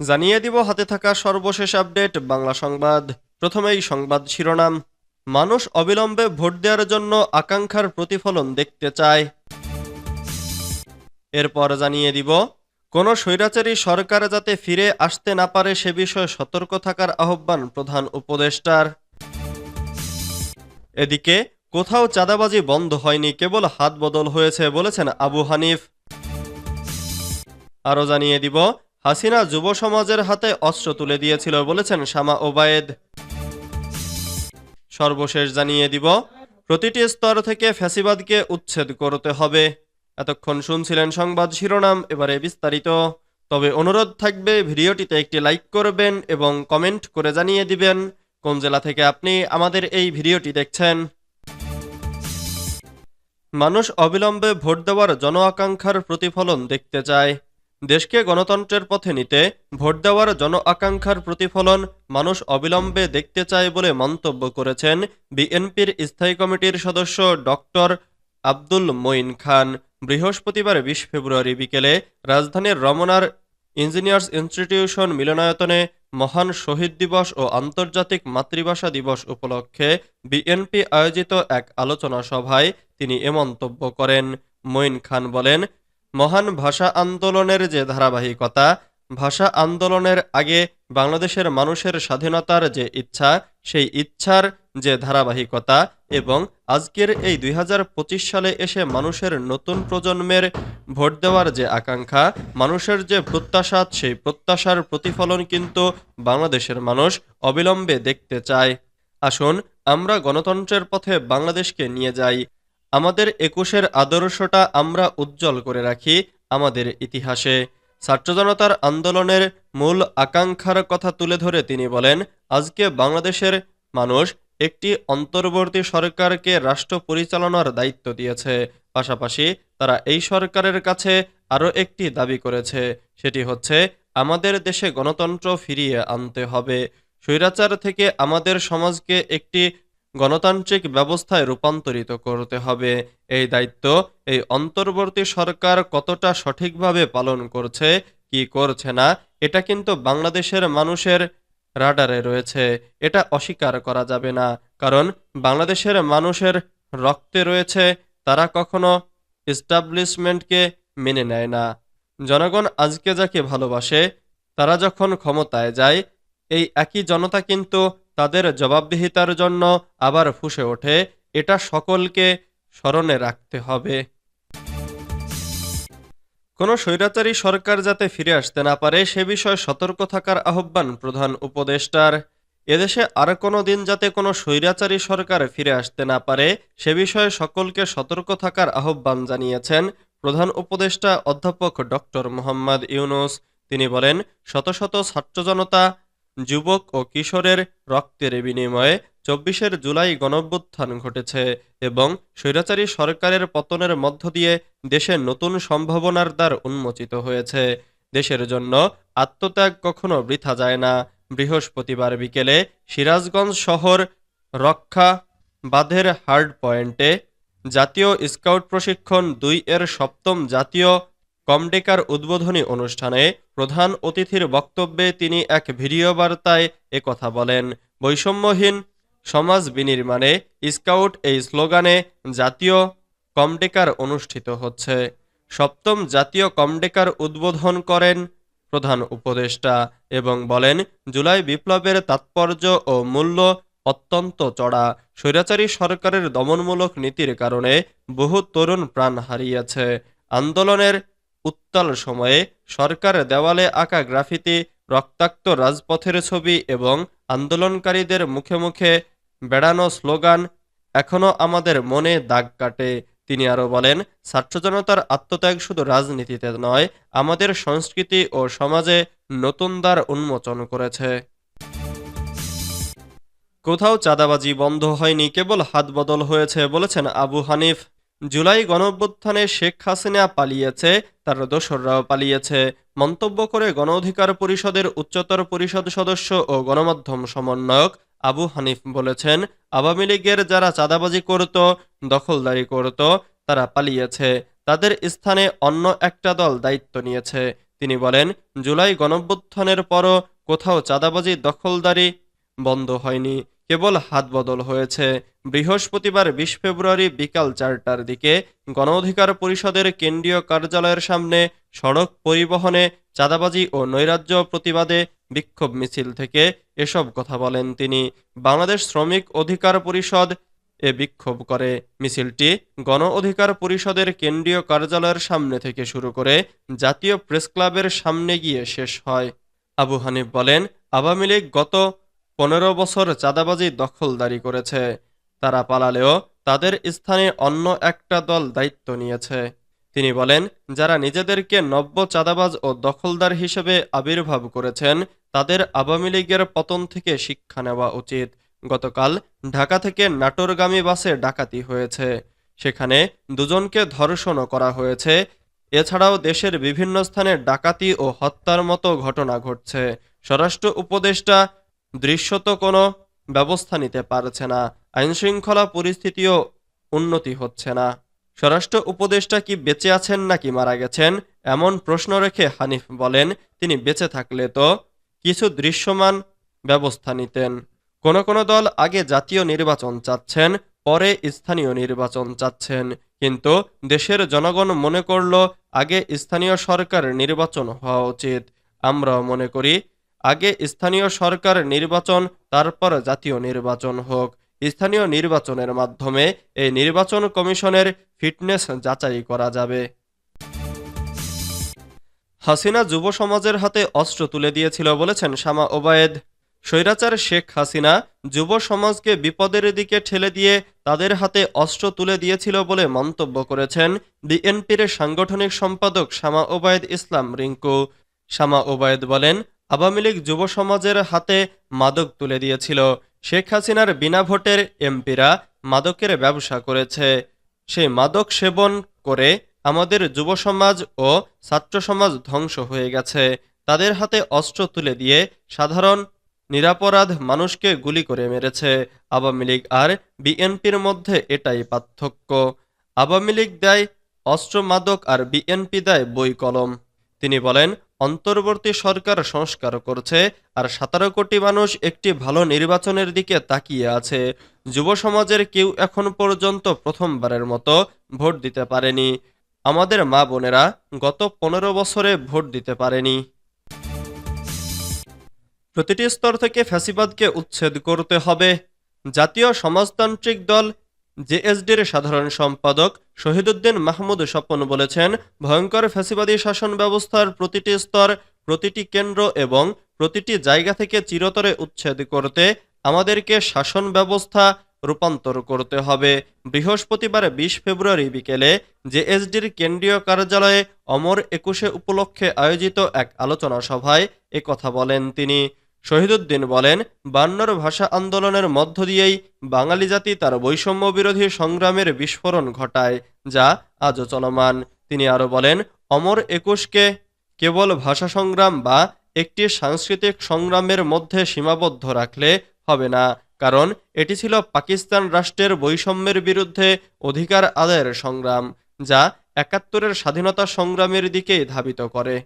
জানিয়ে দিব হাতে থাকা সর্বশেষ আপডেট, বাংলা সংবাদ। প্রথমেই সংবাদ শিরোনাম। মানুষ অবিলম্বে ভোট দেওয়ার জন্য আকাঙ্ক্ষার প্রতিফলন দেখতে চায়। এরপর জানিয়ে দিব, কোনো স্বৈরাচারী সরকার যাতে ফিরে আসতে না পারে সে বিষয়ে সতর্ক থাকার আহ্বান প্রধান উপদেষ্টার। এদিকে, কোথাও চাঁদাবাজি বন্ধ হয়নি, কেবল হাত বদল হয়েছে বলেছেন আবু হানিফ। আরও জানিয়ে দিব হাসিনা যুব সমাজের হাতে অস্ত্র তুলে দিয়েছিল বলেছেন শামা ওবায়েদ। সর্বশেষ জানিয়ে দিব, প্রতিটি স্তর থেকে ফ্যাসিবাদকে উচ্ছেদ করতে হবে। এতক্ষণ শুনছিলেন সংবাদ শিরোনাম, এবারে বিস্তারিত। তবে অনুরোধ থাকবে, ভিডিওটিতে একটি লাইক করবেন এবং কমেন্ট করে জানিয়ে দিবেন কোন জেলা থেকে আপনি আমাদের এই ভিডিওটি দেখছেন। মানুষ অবিলম্বে ভোট দেওয়ার জন আকাঙ্ক্ষার প্রতিফলন দেখতে চায়। দেশকে গণতন্ত্রের পথে নিতে ভোট দেওয়ার জন আকাঙ্ক্ষার প্রতিফলন মানুষ অবিলম্বে দেখতে চায় বলে মন্তব্য করেছেন বিএনপির স্থায়ী কমিটির সদস্য ডক্টর আব্দুল মঈন খান। বৃহস্পতিবার বিশ ফেব্রুয়ারি বিকেলে রাজধানীর রমনার ইঞ্জিনিয়ার্স ইনস্টিটিউশন মিলনায়তনে মহান শহীদ দিবস ও আন্তর্জাতিক মাতৃভাষা দিবস উপলক্ষে বিএনপি আয়োজিত এক আলোচনা সভায় তিনি এ মন্তব্য করেন। মঈন খান বলেন মহান ভাষা আন্দোলনের যে ধারাবাহিকতা, ভাষা আন্দোলনের আগে বাংলাদেশের মানুষের স্বাধীনতার যে ইচ্ছা, সেই ইচ্ছার যে ধারাবাহিকতা এবং আজকের এই দুই হাজার পঁচিশ সালে এসে মানুষের নতুন প্রজন্মের ভোট দেওয়ার যে আকাঙ্ক্ষা, মানুষের যে প্রত্যাশা, সেই প্রত্যাশার প্রতিফলন কিন্তু বাংলাদেশের মানুষ অবিলম্বে দেখতে চায়। আসুন আমরা গণতন্ত্রের পথে বাংলাদেশকে নিয়ে যাই। আমাদের একুশের আদর্শটা আমরা উজ্জ্বল করে রাখি আমাদের ইতিহাসে। ছাত্র জনতার আন্দোলনের মূল আকাঙ্ক্ষার কথা তুলে ধরে তিনি বলেন, আজকে বাংলাদেশের মানুষ একটি অন্তর্বর্তী সরকারকে রাষ্ট্র পরিচালনার দায়িত্ব দিয়েছে। পাশাপাশি তারা এই সরকারের কাছে আরও একটি দাবি করেছে, সেটি হচ্ছে আমাদের দেশে গণতন্ত্র ফিরিয়ে আনতে হবে। স্বৈরাচার থেকে আমাদের সমাজকে একটি গণতান্ত্রিক ব্যবস্থায় রূপান্তরিত করতে হবে। এই দায়িত্ব এই অন্তর্বর্তী সরকার কতটা সঠিকভাবে পালন করছে, কি করছে না, এটা কিন্তু বাংলাদেশের মানুষের রাডারে রয়েছে। এটা অস্বীকার করা যাবে না। কারণ বাংলাদেশের মানুষের রক্তে রয়েছে, তারা কখনো এস্টাবলিশমেন্টকে মেনে নেয় না। জনগণ আজকে যাকে ভালোবাসে, তারা যখন ক্ষমতায় যায়, এই একই জনতা কিন্তু তাদের জবাবদিহিতার জন্য আবার ফুসে ওঠে। এটা সকলকে স্মরণে রাখতে হবে। কোনো স্বৈরাচারী সরকার যাতে ফিরে আসতে না পারে, সে বিষয়ে সতর্ক থাকার আহ্বান প্রধান উপদেষ্টার। এদেশে আর কোনো দিন যাতে কোনো স্বৈরাচারী সরকার ফিরে আসতে না পারে, সে বিষয়ে সকলকে সতর্ক থাকার আহ্বান জানিয়েছেন প্রধান উপদেষ্টা অধ্যাপক ডক্টর মোহাম্মদ ইউনুস। তিনি বলেন, শত শত ছাত্র জনতা যুবক ও কিশোরের রক্তের বিনিময়ে চব্বিশের জুলাই গণভ্যুত্থান ঘটেছে এবং স্বৈরাচারী সরকারের পতনের মধ্য দিয়ে দেশে নতুন সম্ভাবনার দ্বার উন্মোচিত হয়েছে। দেশের জন্য আত্মত্যাগ কখনো বৃথা যায় না। বৃহস্পতিবার বিকেলে সিরাজগঞ্জ শহর রক্ষা বাঁধের হার্ড পয়েন্টে জাতীয় স্কাউট প্রশিক্ষণ দুই এর সপ্তম জাতীয় কমডেকার উদ্বোধনী অনুষ্ঠানে প্রধান অতিথির বক্তব্যে তিনি এক ভিডিও বার্তায় একথা বলেন। বৈষম্যহীন সমাজ বিনির্মাণে স্কাউট এই স্লোগানে জাতীয় কমডেকার অনুষ্ঠিত হচ্ছে। সপ্তম জাতীয় কমডেকার উদ্বোধন করেন প্রধান উপদেষ্টা এবং বলেন, জুলাই বিপ্লবের তাৎপর্য ও মূল্য অত্যন্ত চড়া। স্বৈরাচারী সরকারের দমনমূলক নীতির কারণে বহু তরুণ প্রাণ হারিয়েছে। আন্দোলনের উত্তাল সময়ে সরকার দেওয়ালে আঁকা গ্রাফিতি, রক্তাক্ত রাজপথের ছবি এবং আন্দোলনকারীদের মুখে মুখে বেড়ানো স্লোগান এখনও আমাদের মনে দাগ কাটে। তিনি আরও বলেন, ছাত্র জনতার আত্মত্যাগ শুধু রাজনীতিতে নয়, আমাদের সংস্কৃতি ও সমাজে নতুন দ্বার উন্মোচন করেছে। কোথাও চাঁদাবাজি বন্ধ হয়নি, কেবল হাত বদল হয়েছে বলেছেন আবু হানিফ। জুলাই গণঅভ্যুত্থানে শেখ হাসিনা পালিয়েছে, তার দোসররাও পালিয়েছে। মন্তব্য করে গণ অধিকার পরিষদের উচ্চতর পরিষদ সদস্য ও গণমাধ্যম সমন্বয়ক আবু হানিফ বলেছেন, আওয়ামী লীগের যারা চাঁদাবাজি করত, দখলদারি করত, তারা পালিয়েছে। তাদের স্থানে অন্য একটা দল দায়িত্ব নিয়েছে। তিনি বলেন, জুলাই গণভ্যুত্থানের পরও কোথাও চাঁদাবাজি, দখলদারি বন্ধ হয়নি। কেবল হাত বদল হয়েছে। বৃহস্পতিবার বিশ ফেব্রুয়ারি বিকাল চারটার দিকে গণ অধিকার পরিষদের কেন্দ্রীয় কার্যালয়ের সামনে সড়ক পরিবহনে চাঁদাবাজি ও নৈরাজ্য প্রতিবাদে বিক্ষোভ মিছিল থেকে এসব কথা বলেন তিনি। বাংলাদেশ শ্রমিক অধিকার পরিষদ এ বিক্ষোভ করে। মিছিলটি গণ অধিকার পরিষদের কেন্দ্রীয় কার্যালয়ের সামনে থেকে শুরু করে জাতীয় প্রেস ক্লাবের সামনে গিয়ে শেষ হয়। আবু হানিফ বলেন, আওয়ামী লীগ গত পনেরো বছর চাঁদাবাজি দখলদারি করেছে। তারা পালালেও তাদের স্থানে অন্য একটা দল দায়িত্ব নিয়েছে। তিনি বলেন, যারা নিজেদেরকে নব্য চাঁদাবাজ ও দখলদার হিসেবে আবির্ভাব করেছেন, তাদের আওয়ামী লীগের পতন থেকে শিক্ষা নেওয়া উচিত। গতকাল ঢাকা থেকে নাটোরগামী বাসে ডাকাতি হয়েছে। সেখানে দুজনকে ধর্ষণও করা হয়েছে। এছাড়াও দেশের বিভিন্ন স্থানে ডাকাতি ও হত্যার মতো ঘটনা ঘটছে। স্বরাষ্ট্র উপদেষ্টা দৃশ্যত কোনো ব্যবস্থা নিতে পারছে না, আইনশৃঙ্খলা পরিস্থিতিও উন্নতি হচ্ছে না। স্বরাষ্ট্র উপদেষ্টা কি বেঁচে আছেন নাকি মারা গেছেন, এমন প্রশ্ন রেখে হানিফ বলেন, তিনি বেঁচে থাকলে তো কিছু দৃশ্যমান ব্যবস্থা নিতেন। কোন কোন দল আগে জাতীয় নির্বাচন চাচ্ছেন, পরে স্থানীয় নির্বাচন চাচ্ছেন, কিন্তু দেশের জনগণ মনে করল, আগে স্থানীয় সরকার নির্বাচন হওয়া উচিত। আমরাও মনে করি আগে স্থানীয় সরকার নির্বাচন, তারপর জাতীয় নির্বাচন হোক। স্থানীয় নির্বাচনের মাধ্যমে এই নির্বাচন কমিশনের ফিটনেস যাচাই করা যাবে। হাসিনা যুব সমাজের হাতে অস্ত্র তুলে দিয়েছিল বলেছেন শামা ওবায়েদ। স্বৈরাচার শেখ হাসিনা যুব সমাজকে বিপদের দিকে ঠেলে দিয়ে তাদের হাতে অস্ত্র তুলে দিয়েছিল বলে মন্তব্য করেছেন বিএনপির সাংগঠনিক সম্পাদক শামা ওবায়দ ইসলাম রিঙ্কু। শামা ওবায়দ বলেন আওয়ামী লীগ যুব সমাজের হাতে মাদক তুলে দিয়েছিল। শেখ হাসিনার বিনা ভোটের এমপিরা মাদকের ব্যবসা করেছে। সেই মাদক সেবন করে আমাদের যুব সমাজ ও ছাত্র সমাজ ধ্বংস হয়ে গেছে। তাদের হাতে অস্ত্র তুলে দিয়ে সাধারণ, নিরাপরাধ মানুষকে গুলি করে মেরেছে। আওয়ামী লীগ আর বিএনপির মধ্যে এটাই পার্থক্য। আওয়ামী লীগ দেয় অস্ত্র মাদক আর বিএনপি দেয় বই কলম। তিনি বলেন অন্তর্বর্তী সরকার সংস্কার করছে আর সতেরো কোটি মানুষ একটি ভালো নির্বাচনের দিকে তাকিয়ে আছে। যুব সমাজের কেউ এখন পর্যন্ত প্রথমবারের মতো ভোট দিতে পারেনি। আমাদের মা বোনেরা গত পনেরো বছরে ভোট দিতে পারেনি। প্রতিটি স্তর থেকে ফ্যাসিবাদকে উচ্ছেদ করতে হবে। জাতীয় সমাজতান্ত্রিক দল জেএসডির সাধারণ সম্পাদক শহীদুদ্দিন মাহমুদ স্বপন বলেছেন, ভয়ঙ্কর ফ্যাসিবাদী শাসন ব্যবস্থার প্রতিটি স্তর, প্রতিটি কেন্দ্র এবং প্রতিটি জায়গা থেকে চিরতরে উচ্ছেদ করতে আমাদেরকে শাসন ব্যবস্থা রূপান্তর করতে হবে। বৃহস্পতিবার বিশ ফেব্রুয়ারি বিকেলে জেএসডির কেন্দ্রীয় কার্যালয়ে অমর একুশে উপলক্ষে আয়োজিত এক আলোচনা সভায় কথা বলেন তিনি। শহীদুদ্দিন বলেন, বান্নর ভাষা আন্দোলনের মধ্য দিয়েই বাঙালি জাতি তার বৈষম্য বিরোধী সংগ্রামের বিস্ফোরণ ঘটায়, যা আজও চলমান। তিনি আরও বলেন, অমর একুশকে কেবল ভাষা সংগ্রাম বা একটি সাংস্কৃতিক সংগ্রামের মধ্যে সীমাবদ্ধ রাখলে হবে না, কারণ এটি ছিল পাকিস্তান রাষ্ট্রের বৈষম্যের বিরুদ্ধে অধিকার আদায়ের সংগ্রাম, যা একাত্তরের স্বাধীনতা সংগ্রামের দিকেই ধাবিত করে।